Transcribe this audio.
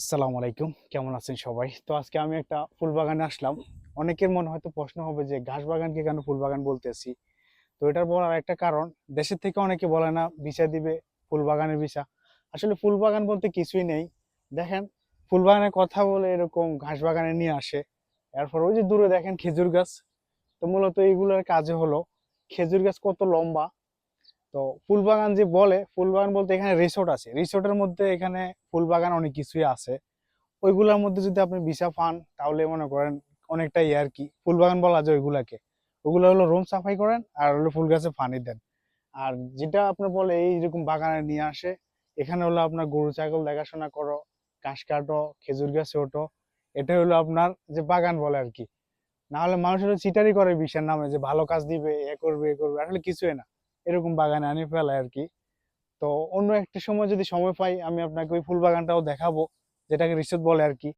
আসসালামু আলাইকুম। কেমন আছেন সবাই? তো আজকে আমি একটা ফুল বাগানে আসলাম। অনেকের মনে হয়তো প্রশ্ন হবে যে, ঘাস বাগানকে কেন ফুল বাগান বলতেছি? তো এটার বলার একটা কারণ, দেশের থেকে অনেকে বলে না, ভিসা দিবে ফুল বাগানের ভিসা। আসলে ফুল বাগান বলতে কিছুই নেই। দেখেন ফুল বাগানের কথা বলে এরকম ঘাস বাগানে নিয়ে আসে। এরপর ওই যে দূরে দেখেন খেজুর গাছ। তো মূলত এইগুলোর কাজে হলো, খেজুর গাছ কত লম্বা তো ফুল বাগান যে বলে ফুল বাগান বলতে এখানে রিসোর্ট আছে। রিসোর্টের মধ্যে এখানে ফুল বাগান অনেক কিছুই আছে। ওইগুলোর মধ্যে যদি আপনি ভিসা পান, তাহলে মনে করেন অনেকটাই আর কি। ফুল বাগান বলা যায় ওইগুলাকে। ওগুলো হলো রুম সাফাই করেন, আর হলো ফুল গাছে পানি দেন। আর যেটা আপনার বলে এইরকম বাগানে নিয়ে আসে, এখানে হলো আপনার গরু, ছাগল দেখাশোনা করো, ঘাস কাটো, খেজুর গাছে ওঠো। এটা হলো আপনার যে বাগান বলে আর কি। না হলে মানুষের চিটারি করে বিষের নামে যে ভালো কাজ দিবে, এ করবে এ করবে, আসলে কিছুই না। এরকম বাগানে আনি ফেলায় আর কি তো অন্য একটা সময় যদি সময় পাই, আমি আপনাকে ওই ফুল বাগানটাও দেখাবো, যেটাকে রিসোর্ট বলে আর কি